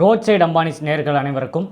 Road side Ambanis நேர்கள் அனைவருக்கும்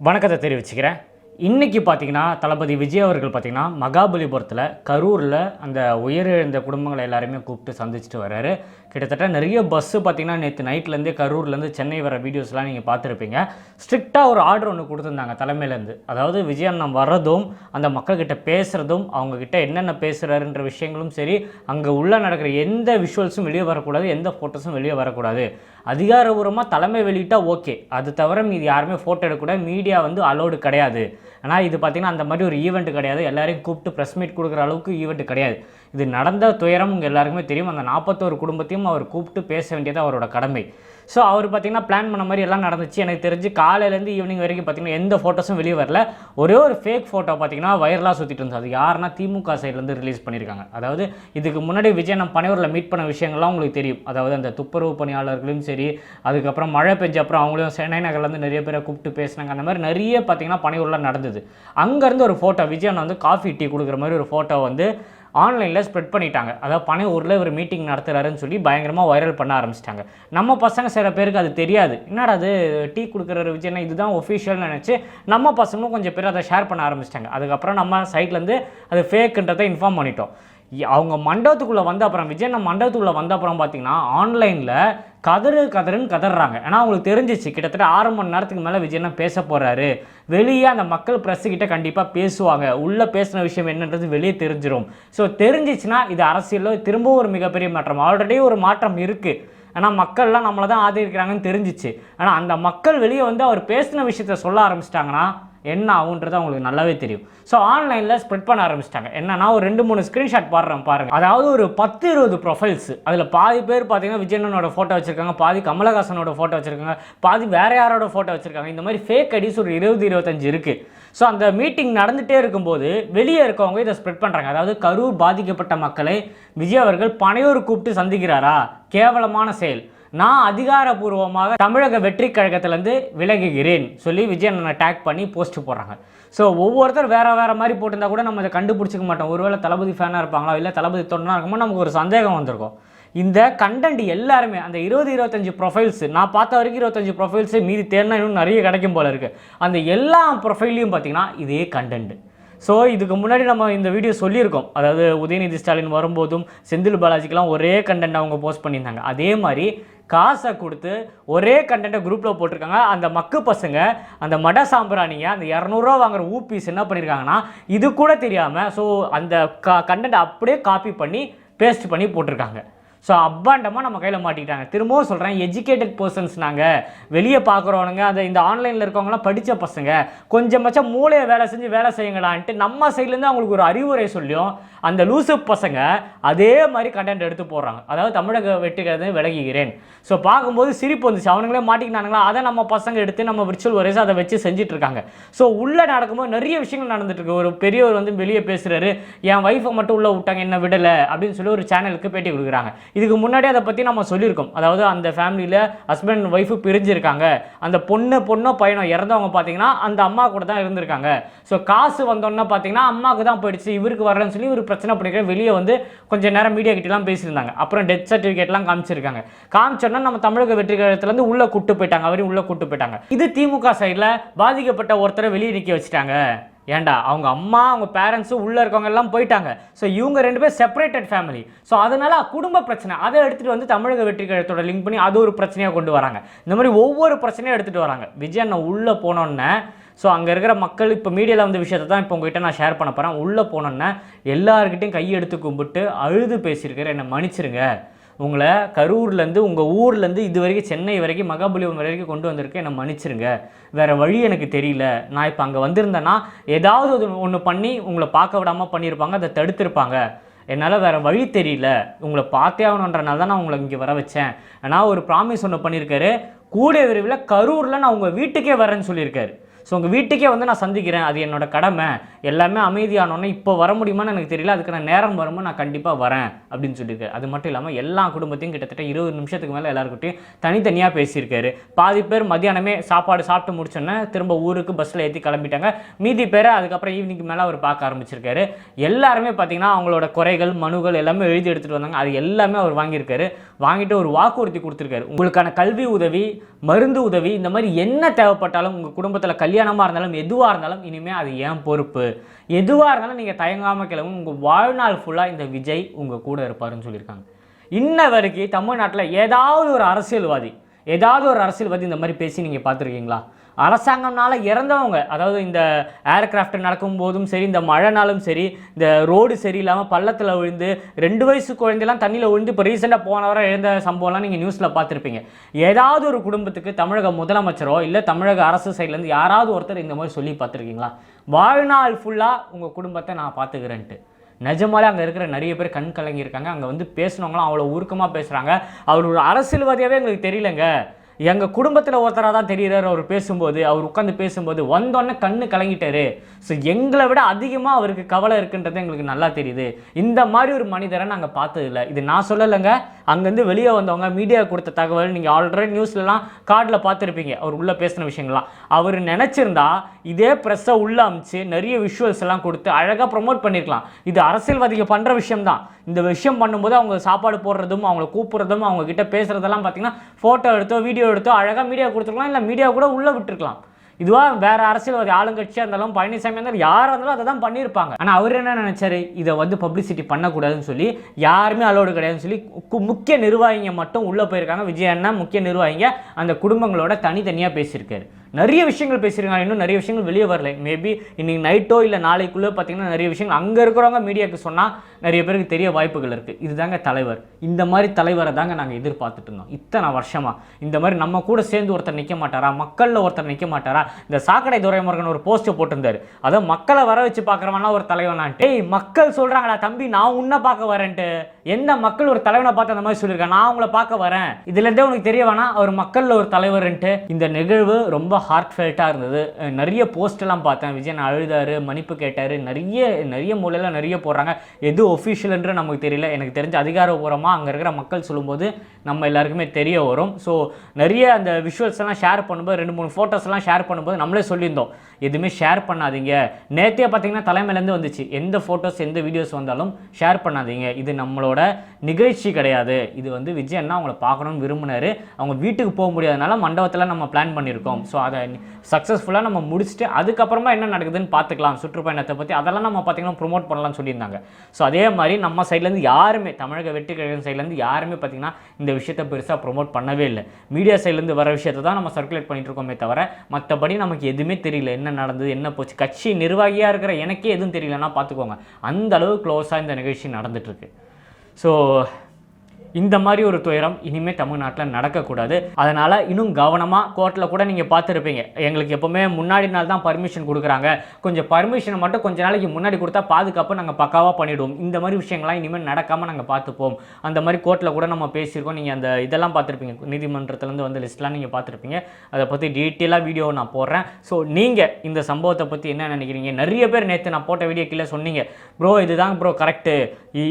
வணக்கத்தை தெரிவிச்சுக்கிறேன். இன்றைக்கி பார்த்தீங்கன்னா தளபதி விஜய் அவர்கள் பார்த்திங்கன்னா மகாபலிபுரத்தில் கரூரில் அந்த உயிரிழந்த குடும்பங்களை எல்லாருமே கூப்பிட்டு சந்திச்சுட்டு வர்றாரு. கிட்டத்தட்ட நிறைய பஸ்ஸு பார்த்தீங்கன்னா நேற்று நைட்லேருந்தே கரூர்லேருந்து சென்னை வர வீடியோஸ்லாம் நீங்கள் பார்த்துருப்பீங்க. ஸ்ட்ரிக்டாக ஒரு ஆர்டர் ஒன்று கொடுத்துருந்தாங்க தலைமையிலேருந்து அதாவது விஜய் அண்ணன் வர்றதும் அந்த மக்கள்கிட்ட பேசுகிறதும் அவங்கக்கிட்ட என்னென்ன பேசுகிறாருன்ற விஷயங்களும் சரி அங்கே உள்ளே நடக்கிற எந்த விஷுவல்ஸும் வெளியே வரக்கூடாது எந்த ஃபோட்டோஸும் வெளியே வரக்கூடாது. அதிகாரபூர்வமாக தலைமை வெளியிட்டால் ஓகே அது தவிர இது யாருமே ஃபோட்டோ எடுக்கக்கூடாது மீடியா வந்து அலோடு கிடையாது. ஆனால் இது பார்த்திங்கன்னா அந்த மாதிரி ஒரு ஈவெண்ட் கிடையாது. எல்லாரையும் கூப்பிட்டு ப்ரெஸ் மீட் கொடுக்குற அளவுக்கு ஈவெண்ட் கிடையாது. இது நடந்த துயரம் உங்கள் எல்லாருக்குமே தெரியும். அந்த நாற்பத்தோரு குடும்பத்தையும் அவர் கூப்பிட்டு பேச வேண்டியது அவரோட கடமை. ஸோ அவர் பார்த்திங்கன்னா பிளான் பண்ண மாதிரி எல்லாம் நடந்துச்சு. எனக்கு தெரிஞ்சு காலையிலேருந்து ஈவினிங் வரைக்கும் பார்த்திங்கன்னா எந்த ஃபோட்டோஸும் வெளியே வரல. ஒரே ஒரு ஃபேக் ஃபோட்டோ பார்த்திங்கன்னா வைரலாக சுற்றிட்டு இருந்தது. அது யாருன்னா திமுக சைட்லேருந்து ரிலீஸ் பண்ணியிருக்காங்க அதாவது இதுக்கு முன்னாடி விஜய் நம்ம பனையூரில் மீட் பண்ண விஷயங்கள்லாம் உங்களுக்கு தெரியும். அதாவது அந்த துப்புரவு பணியாளர்களையும் சரி அதுக்கப்புறம் மழை பெஞ்ச அப்புறம் அவங்களையும் சென்னை நகர்லேருந்து நிறைய பேரை கூப்பிட்டு பேசினாங்க. அந்த மாதிரி நிறைய பார்த்திங்கன்னா பனையூரில் நடந்தது. அங்கேருந்து ஒரு ஃபோட்டோ விஜய் வந்து காஃபி டீ கொடுக்குற மாதிரி ஒரு ஃபோட்டோ வந்து ஆன்லைனில் ஸ்ப்ரெட் பண்ணிட்டாங்க. அதாவது பனை ஊரில் ஒரு மீட்டிங் நடத்துகிறாருன்னு சொல்லி பயங்கரமாக வைரல் பண்ண ஆரம்பிச்சிட்டாங்க. நம்ம பசங்க சில பேருக்கு அது தெரியாது. என்னடா அது டீ கொடுக்குற விஜய்னா இதுதான் ஒஃபிஷியல்னு நினச்சி நம்ம பசங்களும் கொஞ்சம் பேர் அதை ஷேர் பண்ண ஆரம்பிச்சிட்டாங்க. அதுக்கப்புறம் நம்ம சைட்லேருந்து அது ஃபேக்குன்றதை இன்ஃபார்ம் பண்ணிட்டோம். அவங்க மண்டபத்துக்குள்ளே வந்த அப்புறம் விஜய் நம்ம மண்டபத்துக்குள்ளே வந்த அப்புறம் பார்த்தீங்கன்னா ஆன்லைனில் கதறு கதறுன்னு கதறாங்க. ஏன்னா அவங்களுக்கு தெரிஞ்சிச்சு கிட்டத்தட்ட ஆறு மணி நேரத்துக்கு மேலே விஜயனா பேச போகிறாரு வெளியே அந்த மக்கள் press கிட்ட கண்டிப்பாக பேசுவாங்க. உள்ளே பேசின விஷயம் என்னன்றது வெளியே தெரிஞ்சிடும் ஸோ தெரிஞ்சிச்சுன்னா இது அரசியலில் திரும்பவும் ஒரு மிகப்பெரிய மாற்றம். ஆல்ரெடி ஒரு மாற்றம் இருக்குது ஆனால் மக்கள்லாம் நம்மளை தான் ஆதரிக்கிறாங்கன்னு தெரிஞ்சிச்சு. ஆனால் அந்த மக்கள் வெளியே வந்து அவர் பேசின விஷயத்த சொல்ல ஆரம்பிச்சிட்டாங்கன்னா என்ன ஆகுன்றது அவங்களுக்கு நல்லாவே தெரியும். ஸோ ஆன்லைனில் ஸ்ப்ரெட் பண்ண ஆரம்பிச்சிட்டாங்க. என்னன்னா ஒரு ரெண்டு மூணு ஸ்க்ரீன்ஷாட் பாடுறேன் பாருங்க. அதாவது ஒரு பத்து இருபது ப்ரொஃபைல்ஸ் அதில் பாதி பேர் பார்த்தீங்கன்னா விஜயனோட ஃபோட்டோ வச்சிருக்காங்க பாதி கமலஹாசனோட ஃபோட்டோ வச்சிருக்காங்க பாதி வேற யாரோட ஃபோட்டோ வச்சிருக்காங்க. இந்த மாதிரி ஃபேக் ஐடிஸ் ஒரு இருபது இருபத்தஞ்சு இருக்குது ஸோ அந்த மீட்டிங் நடந்துகிட்டே இருக்கும்போது வெளியே இருக்கவங்க இதை ஸ்ப்ரெட் பண்ணுறாங்க அதாவது கரூர் பாதிக்கப்பட்ட மக்களை விஜய் அவர்கள் பனையூர் கூப்பிட்டு சந்திக்கிறாரா? கேவலமான செயல். நான் அதிகாரப்பூர்வமாக தமிழக வெற்றி கழகத்திலேருந்து விலகுகிறேன் சொல்லி விஜய் டேக் பண்ணி போஸ்ட் போடுறாங்க. ஸோ ஒவ்வொருத்தர் வேறு வேறு மாதிரி போட்டிருந்தா கூட நம்ம இதை கண்டுபிடிச்சிக்க மாட்டோம். ஒருவேளை தளபதி ஃபேனாக இருப்பாங்களா? இல்லை தளபதி தொண்டனா இருக்குமோ நமக்கு ஒரு சந்தேகம் வந்திருக்கும். இந்த கண்டென்ட் எல்லாருமே அந்த இருபது இருபத்தஞ்சு ப்ரொஃபைல்ஸ் நான் பார்த்த வரைக்கும் இருபத்தஞ்சு ப்ரொஃபைல்ஸு மீதி தேர்னா இன்னும் நிறைய கிடைக்கும் போல இருக்குது அந்த எல்லா ப்ரொஃபைல்லையும் பார்த்தீங்கன்னா இதே கண்டென்ட் ஸோ இதுக்கு முன்னாடி நம்ம இந்த வீடியோ சொல்லியிருக்கோம். அதாவது உதயநிதி ஸ்டாலின் வரும்போதும் செந்தில் பாலாஜிக்கெலாம் ஒரே கண்டென்ட் அவங்க போஸ்ட் பண்ணியிருந்தாங்க. அதே மாதிரி காசை கொடுத்து ஒரே கண்டென்ட்டை குரூப்பில் போட்டிருக்காங்க. அந்த மக்கு பசங்க அந்த மட சாம்பிராணிங்க அந்த இரநூறுவா வாங்குற ஊபிஸ் என்ன பண்ணியிருக்காங்கன்னா இது கூட தெரியாமல் ஸோ அந்த க கண்டென்ட் அப்படியே காப்பி பண்ணி பேஸ்ட் பண்ணி போட்டிருக்காங்க. ஸோ அப்பாண்டமாக நம்ம கையில் மாட்டிக்கிட்டாங்க. திரும்பவும் சொல்கிறேன் எஜுகேட்டட் பர்சன்ஸ் நாங்கள் வெளியே பார்க்குறவனுங்க அந்த இந்த ஆன்லைனில் இருக்கவங்களாம் படித்த பசங்க. கொஞ்சமாச்சும் மூளையை வேலை செஞ்சு வேலை செய்யுங்களான்ட்டு நம்ம சைட்லேருந்து அவங்களுக்கு ஒரு அறிவுரை சொல்லியும் அந்த லூசு பசங்க அதே மாதிரி கண்டென்ட் எடுத்து போடுறாங்க. அதாவது தமிழக வெட்டுகிறது விலகுகிறேன். ஸோ பார்க்கும்போது சிரிப்பு வந்துச்சு. அவனுங்களே மாட்டிக்கினானுங்களா அதை நம்ம பசங்க எடுத்து நம்ம விர்ச்சுவல் ஒரேஸ் அதை வச்சு செஞ்சுட்டு இருக்காங்க ஸோ உள்ளே நடக்கும்போது நிறைய விஷயங்கள் நடந்துட்டு இருக்கு ஒரு பெரியவர் வந்து வெளியே பேசுகிறாரு என் ஒய்ஃபை மட்டும் உள்ளே விட்டாங்க என்ன விடலை அப்படின்னு சொல்லி ஒரு சேனலுக்கு பேட்டி கொடுக்குறாங்க. இதுக்கு முன்னாடி அதை பற்றி நம்ம சொல்லியிருக்கோம். அதாவது அந்த ஃபேமிலியில் ஹஸ்பண்ட் ஒய்ஃபு பிரிஞ்சிருக்காங்க. அந்த பொண்ணு பொண்ணோ பையனோ இறந்தவங்க பார்த்தீங்கன்னா அந்த அம்மா கூட தான் இருந்திருக்காங்க. ஸோ காசு வந்தோன்னே பார்த்தீங்கன்னா அம்மாவுக்கு தான் போயிடுச்சு இவருக்கு வரலன்னு சொல்லி இவர் பிரச்சனை பண்ணிக்கிற வெளியே வந்து கொஞ்சம் நேரம் மீடியா கிட்டலாம் பேசியிருந்தாங்க. அப்புறம் டெத் சர்டிஃபிகேட்லாம் காமிச்சிருக்காங்க. காமிச்சோன்னா நம்ம தமிழக வெற்றி கழகத்துலேருந்து உள்ளே கூட்டு போயிட்டாங்க. அவரையும் உள்ளே கூட்டு போயிட்டாங்க. இது திமுக சைடில் பாதிக்கப்பட்ட ஒருத்தரை வெளியே நிற்க வச்சுட்டாங்க. ஏண்டா அவங்க அம்மா அவங்க பேரண்ட்ஸும் உள்ளே இருக்கவங்க எல்லாம் போயிட்டாங்க. ஸோ இவங்க ரெண்டு பேர் செப்பரேட்டட் ஃபேமிலி ஸோ அதனால குடும்ப பிரச்சனை அதை எடுத்துகிட்டு வந்து தமிழக வெற்றி கழகத்தோட லிங்க் பண்ணி அது ஒரு பிரச்சனையாக கொண்டு வராங்க. இந்த மாதிரி ஒவ்வொரு பிரச்சனையும் எடுத்துகிட்டு வராங்க. விஜய் அண்ணன் உள்ளே போனோன்னே ஸோ அங்கே இருக்கிற மக்கள் இப்போ மீடியாவில் வந்த விஷயத்தை தான் இப்போ உங்ககிட்ட நான் ஷேர் பண்ண போகிறேன் உள்ளே போனோன்னே எல்லாருக்கிட்டையும் கையெடுத்து கும்பிட்டு அழுது பேசியிருக்கிற என்னை மன்னிச்சிருங்க. உங்களை கரூர்லேருந்து உங்கள் ஊர்லேருந்து இது வரைக்கும் சென்னை வரைக்கும் மகாபலிபுரம் வரைக்கும் கொண்டு வந்திருக்கேன். என்னை மன்னிச்சிருங்க. வேறு வழி எனக்கு தெரியல. நான் இப்போ அங்கே வந்திருந்தேன்னா ஏதாவது ஒன்று பண்ணி உங்களை பார்க்க விடாமல் பண்ணியிருப்பாங்க அதை தடுத்திருப்பாங்க. என்னால் வேறு வழி தெரியல. உங்களை பார்த்தே ஆகணுன்றனால தான் நான் உங்களை இங்கே வர வச்சேன். ஆனால் ஒரு ப்ராமிஸ் ஒன்று பண்ணியிருக்காரு கூடிய விரைவில் கரூரில் நான் உங்கள் வீட்டுக்கே வரேன்னு சொல்லியிருக்காரு. ஸோ உங்கள் வீட்டுக்கே வந்து நான் சந்திக்கிறேன். அது என்னோட கடமை. எல்லாமே அமைதியானோன்னே இப்போ வர முடியுமான்னு எனக்கு தெரியல. அதுக்கான நேரம் வரும்போது நான் கண்டிப்பாக வரேன் அப்படின்னு சொல்லியிருக்காரு அது மட்டும் இல்லாமல் எல்லா குடும்பத்தையும் கிட்டத்தட்ட இருபது நிமிஷத்துக்கு மேலே எல்லாருக்கிட்டையும் தனித்தனியாக பேசியிருக்காரு. பாதி பேர் மதியானமே சாப்பாடு சாப்பிட்டு முடிச்சோன்னே திரும்ப ஊருக்கு பஸ்ஸில் ஏற்றி கிளம்பிட்டாங்க. மீதி பேரை அதுக்கப்புறம் ஈவினிங் மேலே அவர் பார்க்க ஆரம்பிச்சிருக்காரு. எல்லாருமே பார்த்தீங்கன்னா அவங்களோட குறைகள் மனுகள் எல்லாமே எழுதி எடுத்துகிட்டு வந்தாங்க. அது எல்லாமே அவர் வாங்கியிருக்காரு. வாங்கிட்டு ஒரு வாக்குறுதி கொடுத்துருக்காரு. உங்களுக்கான கல்வி உதவி மருந்து உதவி இந்த மாதிரி என்ன தேவைப்பட்டாலும் உங்கள் குடும்பத்தில் கல்யாணமாக இருந்தாலும் எதுவாக இருந்தாலும் இனிமேல் அது ஏன் பொறுப்பு? எதுவாக இருந்தாலும் நீங்கள் தயங்காமல் கிளம்பும் உங்கள் வாழ்நாள் ஃபுல்லாக இந்த விஜய் உங்கள் கூட இருப்பாருன்னு சொல்லியிருக்காங்க. இன்ன வரைக்கும் தமிழ்நாட்டில் ஏதாவது ஒரு அரசியல்வாதி ஏதாவது ஒரு அரசியல்வாதி இந்த மாதிரி பேசி நீங்கள் பார்த்துருக்கீங்களா? அரசாங்கம்னால இறந்தவங்க அதாவது இந்த ஏர்கிராஃப்ட் நடக்கும்போதும் சரி இந்த மழைனாலும் சரி இந்த ரோடு சரியில்லாமல் பள்ளத்தில் விழுந்து ரெண்டு வயசு குழந்தைலாம் தண்ணியில் விழுந்து இப்போ ரீசெண்டாக போன வாரம் எழுந்த சம்பவம்லாம் நீங்கள் நியூஸில் பார்த்துருப்பீங்க. ஏதாவது ஒரு குடும்பத்துக்கு தமிழக முதலமைச்சரோ இல்லை தமிழக அரசு சைட்லேருந்து யாராவது ஒருத்தர் இந்த மாதிரி சொல்லி பார்த்துருக்கீங்களா? வாழ்நாள் ஃபுல்லாக உங்கள் குடும்பத்தை நான் பார்த்துக்கிறேன்ட்டு. நிஜமாலே அங்கே இருக்கிற நிறைய பேர் கண் கலங்கியிருக்காங்க. அங்கே வந்து பேசுனவங்களாம் அவ்வளோ உருக்கமாக பேசுகிறாங்க அவர் ஒரு அரசியல்வாதியாகவே எங்களுக்கு தெரியலங்க. எங்கள் குடும்பத்தில் ஒருத்தராக தான் தெரிகிறார் அவர் பேசும்போது அவர் உட்காந்து பேசும்போது வந்தோடனே கண்ணு கலங்கிட்டாரு. ஸோ எங்களை விட அதிகமாக அவருக்கு கவலை இருக்குன்றது எங்களுக்கு நல்லா தெரியுது. இந்த மாதிரி ஒரு மனிதரை நாங்கள் பார்த்ததில்ல. இது நான் சொல்லலைங்க. அங்கேருந்து வெளியே வந்தவங்க மீடியா கொடுத்த தகவல் நீங்கள் ஆல்ரெடி நியூஸ்லலாம் கார்டில் பார்த்துருப்பீங்க. அவர் உள்ளே பேசின விஷயங்கள்லாம். அவர் நினச்சிருந்தா இதே ப்ரெஸ்ஸை உள்ளே அமிச்சு நிறைய விஷுவல்ஸ் எல்லாம் கொடுத்து அழகாக ப்ரொமோட் பண்ணியிருக்கலாம் இது அரசியல்வாதிகள் பண்ணுற விஷயம்தான். இந்த விஷயம் பண்ணும்போது அவங்க சாப்பாடு போடுறதும் அவங்கள கூப்பிட்றதும் அவங்க கிட்ட பேசுகிறதெல்லாம் பார்த்தீங்கன்னா ஃபோட்டோ எடுத்தோ வீடியோ எடுத்து அழகாக மீடியா கொடுத்துருக்கலாம் இல்லை மீடியா கூட உள்ளே விட்டுருக்கலாம். இதுவாக வேற அரசியல்வாதி ஆளுங்கட்சியாக இருந்தாலும் பழனிசாமி இருந்தாலும் யாராக இருந்தாலும் அதை தான் பண்ணியிருப்பாங்க. ஆனால் அவர் என்ன நினச்சாரு? இதை வந்து பப்ளிசிட்டி பண்ணக்கூடாதுன்னு சொல்லி யாருமே அலோடு கிடையாதுன்னு சொல்லி கு- முக்கிய நிர்வாகிங்க மட்டும் உள்ளே போயிருக்காங்க. விஜய் அண்ணா முக்கிய நிர்வாகிங்க அந்த குடும்பங்களோட தனித்தனியாக பேசியிருக்காரு. நிறைய விஷயங்கள் பேசியிருக்காங்க. இன்னும் நிறைய விஷயங்கள் வெளியே வரல. மேபி இன்னைக்கு நைட்டோ இல்லை நாளைக்குள்ளே பார்த்தீங்கன்னா நிறைய விஷயங்கள் அங்கே இருக்கிறவங்க மீடியாவுக்கு சொன்னால் நிறைய பேருக்கு தெரிய வாய்ப்புகள் இருக்குது இதுதாங்க தலைவர். இந்த மாதிரி தலைவரை தாங்க நாங்கள் எதிர்பார்த்துட்டு இருந்தோம். இத்தனை வருஷமாக இந்த மாதிரி நம்ம கூட சேர்ந்து ஒருத்தர் நிற்க மாட்டாரா? மக்களில் ஒருத்தர் நிற்க மாட்டாரா? இந்த சாக்கடை துரைமுருகன் ஒரு போஸ்ட்டை போட்டிருந்தாரு. அதான் மக்களை வர வச்சு பார்க்குறவனா ஒரு தலைவனான்ட்டு ஏய் மக்கள் சொல்கிறாங்களா தம்பி? நான் உன்னை பார்க்க வரேன்ட்டு. எந்த மக்கள் ஒரு தலைவனை பார்த்து அந்த மாதிரி சொல்லியிருக்காங்க நான் உங்களை பார்க்க வரேன். இதுலேருந்தே உனக்கு தெரிய வேணாம். அவர் மக்களில் ஒரு தலைவர்ன்ட்டு. இந்த நிகழ்வு ரொம்ப ஹார்ட் ஃபெல்ட்டாக இருந்தது. நிறைய போஸ்ட் பார்த்தேன். விஜயன் அழுதாரு மன்னிப்பு கேட்டார். நிறைய நிறைய மூலையில் நிறைய போடுறாங்க. எது ஒஃபிஷியல்ன்ற நமக்கு தெரியல. எனக்கு தெரிஞ்ச அதிகாரபூர்வமாக அங்கே இருக்கிற மக்கள் சொல்லும்போது நம்ம எல்லாருக்குமே தெரிய வரும். ஸோ நிறைய அந்த விஷுவல்ஸ் எல்லாம் ஷேர் பண்ணும்போது ரெண்டு மூணு ஃபோட்டோஸ் எல்லாம் ஷேர் பண்ணும்போது நம்மளே சொல்லியிருந்தோம். எதுவுமே ஷேர் பண்ணாதீங்க. நேற்றே பார்த்தீங்கன்னா தலைமையிலேருந்து வந்துச்சு. எந்த ஃபோட்டோஸ் எந்த வீடியோஸ் வந்தாலும் ஷேர் பண்ணாதீங்க. இது நம்மளோட நிகழ்ச்சி கிடையாது. இது வந்து விஜய் அண்ணா அவங்கள பார்க்கணும்னு விரும்பினார். அவங்க வீட்டுக்கு போக முடியாதனால மண்டபத்தில் நம்ம பிளான் பண்ணியிருக்கோம். ஸோ அதை சக்ஸஸ்ஃபுல்லாக நம்ம முடிச்சுட்டு அதுக்கப்புறமா என்ன நடக்குதுன்னு பார்த்துக்கலாம். சுற்றுப்பயணத்தை பற்றி அதெல்லாம் நம்ம பார்த்தீங்கன்னா ப்ரொமோட் பண்ணலாம்னு சொல்லியிருந்தாங்க. ஸோ அதே அதே மாதிரி நம்ம சைட்லேருந்து யாருமே தமிழக வெற்றி கழகம் சைட்லேருந்து யாருமே பார்த்திங்கன்னா இந்த விஷயத்தை பெருசாக ப்ரோமோட் பண்ணவே இல்லை. மீடியா சைட்லேருந்து வர விஷயத்தை தான் நம்ம சர்க்குலேட் பண்ணிட்டு இருக்கோமே தவிர மற்றபடி நமக்கு எதுவுமே தெரியல. என்ன நடந்தது என்ன போச்சு கட்சி நிர்வாகியாக இருக்கிற எனக்கே எதுவும் தெரியலன்னா பார்த்துக்கோங்க அந்த அளவு க்ளோஸாக இந்த நிகழ்ச்சி நடந்துட்டுருக்கு ஸோ இந்த மாதிரி ஒரு துயரம் இனிமேல் தமிழ்நாட்டில் நடக்கக்கூடாது. அதனால் இன்னும் கவனமாக கோர்ட்டில் கூட நீங்கள் பார்த்துருப்பீங்க. எங்களுக்கு எப்போவுமே முன்னாடி நாள் தான் பர்மிஷன் கொடுக்குறாங்க. கொஞ்சம் பர்மிஷனை மட்டும் கொஞ்ச நாளைக்கு முன்னாடி கொடுத்தா பாதுகாப்பு நாங்கள் பக்காவாக பண்ணிவிடுவோம் இந்த மாதிரி விஷயங்கள்லாம் இனிமேல் நடக்காமல் நாங்கள் பார்த்துப்போம். அந்த மாதிரி கோர்ட்டில் கூட நம்ம பேசியிருக்கோம். நீங்கள் அந்த இதெல்லாம் பார்த்துருப்பீங்க. நீதிமன்றத்துலேருந்து வந்து லிஸ்ட்லாம் நீங்கள் பார்த்துருப்பீங்க. அதை பற்றி டீட்டெயிலாக வீடியோ நான் போடுறேன். ஸோ நீங்கள் இந்த சம்பவத்தை பற்றி என்ன நினைக்கிறீங்க? நிறைய பேர் நேற்று நான் போட்ட வீடியோ கீழே சொன்னீங்க. ப்ரோ இதுதாங்க ப்ரோ கரெக்டு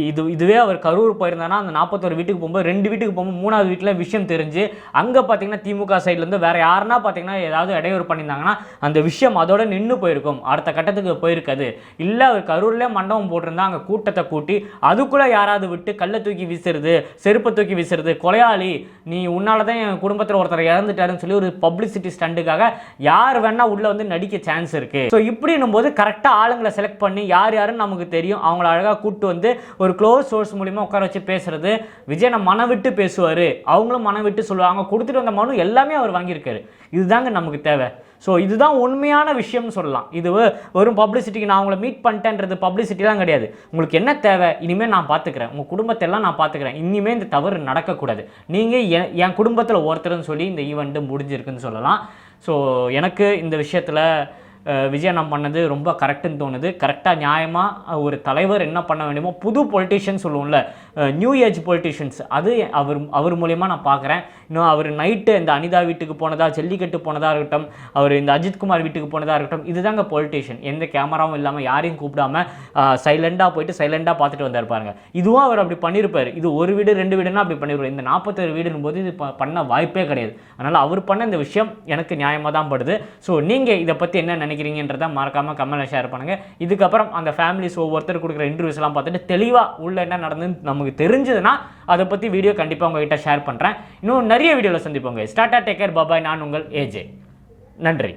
இது இதுவே அவர் கரூர் போயிருந்தானா அந்த நாற்பத்தொரு வீட்டுக்கு போகும்போது ரெண்டு வீட்டுக்கு போகும்போது மூணாவது வீட்டில் விஷயம் தெரிஞ்சு அங்கே பார்த்தீங்கன்னா திமுக சைட்லேருந்து வேற யாருன்னா பார்த்தீங்கன்னா ஏதாவது இடையூறு பண்ணியிருந்தாங்கன்னா அந்த விஷயம் அதோட நின்று போயிருக்கும். அடுத்த கட்டத்துக்கு போயிருக்காது. இல்லை அவர் கரூரில் மண்டபம் போட்டிருந்தா அங்கே கூட்டத்தை கூட்டி அதுக்குள்ளே யாராவது விட்டு கல்லை தூக்கி வீசுறது செருப்பை தூக்கி வீசுறது கொலையாளி நீ உன்னால தான் என் குடும்பத்தில் ஒருத்தர் இறந்துட்டாருன்னு சொல்லி ஒரு பப்ளிசிட்டி ஸ்டண்டுக்காக யார் வேணா உள்ள வந்து நடிக்க சான்ஸ் இருக்கு. ஸோ இப்படின்னும் போது கரெக்டாக ஆளுங்களை செலக்ட் பண்ணி யார் யாருன்னு நமக்கு தெரியும். அவங்கள அழகாக கூப்பிட்டு வந்து ஒரு க்ளோஸ் சோர்ஸ் மூலியமா உட்கார வச்சு பேசுறது விஜய் நம்ம மனம் விட்டு பேசுவார். அவங்களும் மனம் விட்டு சொல்லுவாங்க. கொடுத்துட்டு வந்த மனு எல்லாமே அவர் வாங்கியிருக்காரு. இதுதாங்க நமக்கு தேவை. ஸோ இதுதான் உண்மையான விஷயம்னு சொல்லலாம். இது வெறும் பப்ளிசிட்டிக்கு நான் உங்களை மீட் பண்ணிட்டேன்றது பப்ளிசிட்டிலாம் கிடையாது. உங்களுக்கு என்ன தேவை இனிமேல் நான் பார்த்துக்கிறேன் உங்கள் குடும்பத்தை எல்லாம் நான் பார்த்துக்கிறேன் இனிமேல் இந்த தவறு நடக்கக்கூடாது. நீங்கள் என் என் குடும்பத்தில் ஒருத்தர்னு சொல்லி இந்த ஈவெண்ட்டு முடிஞ்சிருக்குன்னு சொல்லலாம். ஸோ எனக்கு இந்த விஷயத்தில் விஜய் நான் பண்ணது ரொம்ப கரெக்டுன்னு தோணுது. கரெக்டாக நியாயமாக ஒரு தலைவர் என்ன பண்ண வேண்டுமோ புது பொலிட்டிஷியன் சொல்லுவோம்ல நியூ ஏஜ் பொலிட்டிஷியன்ஸ் அது அவர் அவர் மூலயமா நான் பார்க்குறேன் இன்னும் அவர் நைட்டு இந்த அனிதா வீட்டுக்கு போனதா ஜல்லிக்கட்டு போனதாக இருக்கட்டும் அவர் இந்த அஜித்குமார் வீட்டுக்கு போனதாக இருக்கட்டும் இதுதாங்க பொலிட்டிஷியன் எந்த கேமராவும் இல்லாமல் யாரையும் கூப்பிடாம சைலண்டாக போயிட்டு சைலண்டாக பார்த்துட்டு வந்தார் பாருங்க. இதுவும் அவர் அப்படி பண்ணியிருப்பார் இது ஒரு வீடு ரெண்டு வீடுன்னா அப்படி பண்ணியிருப்பார் இந்த நாற்பத்தேழு வீடுன்னு போது இது ப- பண்ண வாய்ப்பே கிடையாது. அதனால் அவர் பண்ண இந்த விஷயம் எனக்கு நியாயமாக தான் படுது. ஸோ நீங்கள் இதை பற்றி என்ன நினைக்கிறீங்கன்றத மறக்காமல் கமெண்ட்டில் ஷேர் பண்ணுங்கள் இதுக்கப்புறம் அந்த ஃபேமிலிஸ் ஒவ்வொருத்தர் கொடுக்குற இன்டர்வியூஸ்லாம் பார்த்துட்டு தெளிவாக உள்ள என்ன நடந்துன்னு நமக்கு தெரிஞ்சதுன்னா அதை பற்றி வீடியோ கண்டிப்பாக உங்ககிட்ட ஷேர் பண்ணுறேன் இன்னும் நிறைய வீடியோவில் சந்திப்போங்க ஸ்டார்டா டேக்கர் பாபாய் நான் உங்கள் ஏஜே நன்றி.